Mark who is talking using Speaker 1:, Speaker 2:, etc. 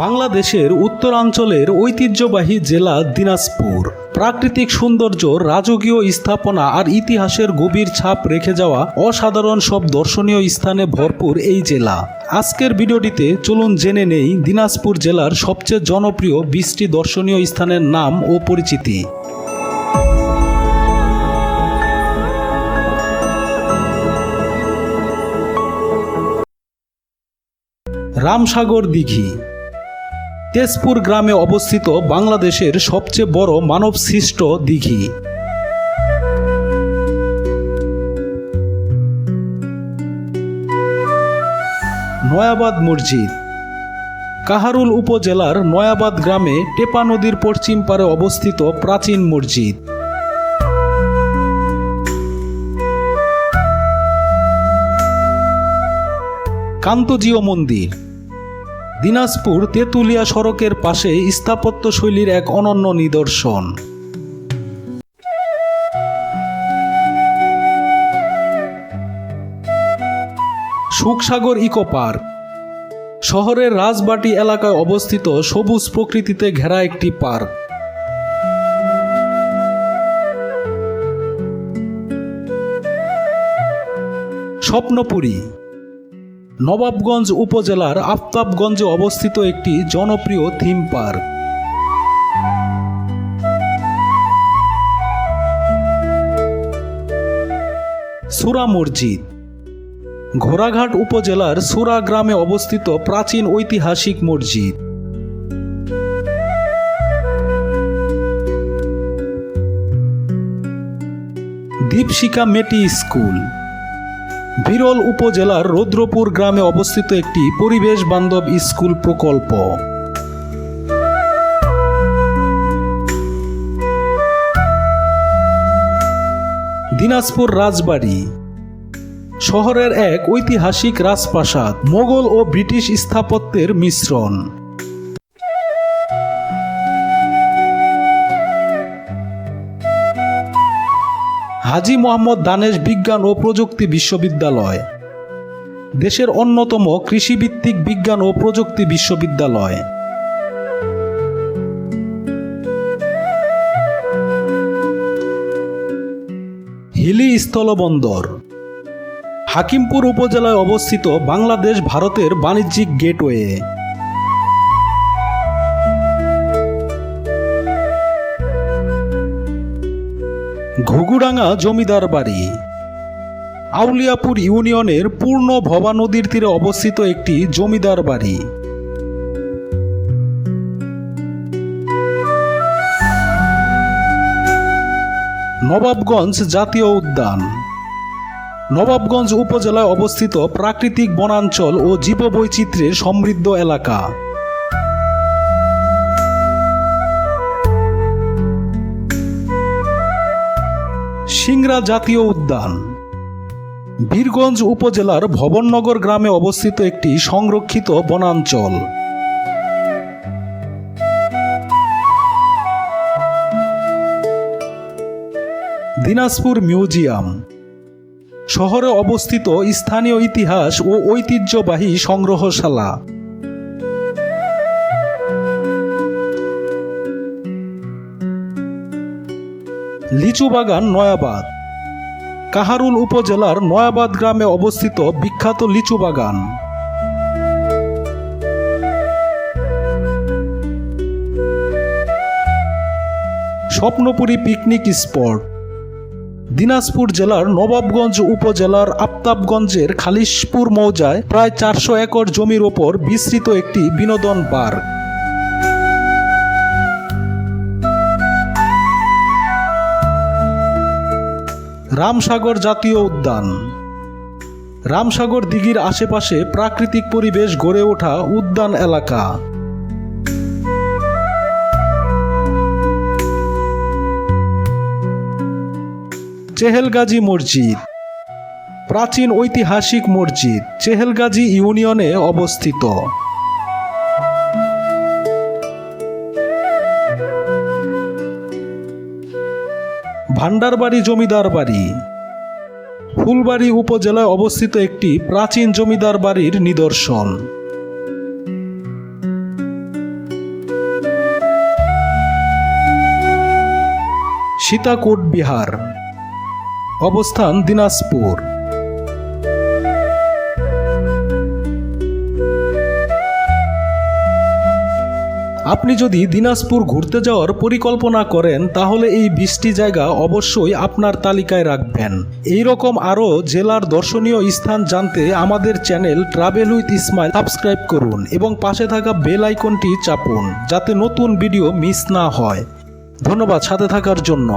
Speaker 1: বাংলাদেশের উত্তরাঞ্চলের ঐতিহ্যবাহী জেলা দিনাজপুর। প্রাকৃতিক সৌন্দর্য, রাজকীয় স্থাপনা আর ইতিহাসের গভীর ছাপ রেখে যাওয়া অসাধারণ সব দর্শনীয় স্থানে ভরপুর এই জেলা। আজকের ভিডিওটিতে চলুন জেনে নেই দিনাজপুর জেলার সবচেয়ে জনপ্রিয় বিশটি দর্শনীয় স্থানের নাম ও পরিচিতি। রামসাগর দিঘি। তেজপুর গ্রামে অবস্থিত বাংলাদেশের সবচেয়ে বড় মানবসৃষ্ট দিঘি। নয়াবাদ মসজিদ। কাহারুল উপজেলার নয়াবাদ গ্রামে টেপা নদীর পশ্চিম পারে অবস্থিত প্রাচীন মসজিদ। কান্তজিও মন্দির। দিনাজপুর তেঁতুলিয়া সড়কের পাশে স্থাপত্য শৈলীর এক অনন্য নিদর্শন। Sukhsagar eco park. শহরের রাজবাটি এলাকায় অবস্থিত সবুজ প্রকৃতিতে ঘেরা একটি পার্ক। স্বপ্নপুরী নবাবগঞ্জ উপজেলার আফতাবগঞ্জে অবস্থিত একটি জনপ্রিয় থিম পার্ক। সুরা মসজিদ। ঘোড়াঘাট উপজেলার সুরা গ্রামে অবস্থিত প্রাচীন ঐতিহাসিক মসজিদ। দীপশিকা মেটি স্কুল। বিরল উপজেলার রৌদ্রপুর গ্রামে অবস্থিত একটি পরিবেশ বান্ধব স্কুল প্রকল্প। দিনাজপুর রাজবাড়ি। শহরের এক ঐতিহাসিক রাজপ্রাসাদ, মোগল ও ব্রিটিশ স্থাপত্যের মিশ্রণ। হাজি মোহাম্মদ দানেশ বিজ্ঞান ও প্রযুক্তি বিশ্ববিদ্যালয়, দেশের অন্যতম কৃষিভিত্তিক বিজ্ঞান ও প্রযুক্তি বিশ্ববিদ্যালয়। হিলি স্থলবন্দর, হাকিমপুর উপজেলায় অবস্থিত বাংলাদেশ ভারতের বাণিজ্যিক গেটওয়ে। ঘুঘুডাঙ্গা জমিদার বাড়ি। আউলিয়াপুর ইউনিয়নের পূর্ণ ভবা নদীর তীরে অবস্থিত একটি জমিদার বাড়ি। নবাবগঞ্জ জাতীয় উদ্যান। নবাবগঞ্জ উপজেলায় অবস্থিত প্রাকৃতিক বনাঞ্চল ও জীববৈচিত্র্যের সমৃদ্ধ এলাকা। সিংড়া জাতীয় উদ্যান। বীরগঞ্জ উপজেলার ভবননগর গ্রামে অবস্থিত একটি সংরক্ষিত বনাঞ্চল। দিনাজপুর মিউজিয়াম। শহরে অবস্থিত স্থানীয় ইতিহাস ও ঐতিহ্যবাহী সংগ্রহশালা। লিচু বাগান নয়াবাদ। কাহারুল উপজেলার নয়াবাদ গ্রামে অবস্থিত বিখ্যাত লিচু বাগান স্বপ্নপুরী পিকনিক স্পট। দিনাজপুর জেলার নবাবগঞ্জ উপজেলার আফতাবগঞ্জের খালিশপুর মৌজায় প্রায় চারশো একর জমির ওপর বিস্তৃত একটি বিনোদন পার্ক। রামসাগর জাতীয় উদ্যান। রামসাগর দিঘির আশেপাশে প্রাকৃতিক পরিবেশ গড়ে ওঠা উদ্যান এলাকা। চেহেলগাজী মসজিদ। প্রাচীন ঐতিহাসিক মসজিদ চেহেলগাজী ইউনিয়নে অবস্থিত। ভান্ডারবাড়ি জমিদার বাড়ি। ফুলবাড়ি উপজেলায় অবস্থিত একটি প্রাচীন জমিদার বাড়ির নিদর্শন। সীতাকোট বিহার। অবস্থান দিনাজপুর। আপনি যদি দিনাজপুর ঘুরতে যাওয়ার পরিকল্পনা করেন, তাহলে এই বৃষ্টি জায়গা অবশ্যই আপনার তালিকায় রাখবেন। এই রকম আরও জেলার দর্শনীয় স্থান জানতে আমাদের channel travel with Ismail subscribe করুন এবং পাশে থাকা বেল আইকনটি চাপুন, যাতে নতুন ভিডিও মিস না হয়। ধন্যবাদ সাথে থাকার জন্য।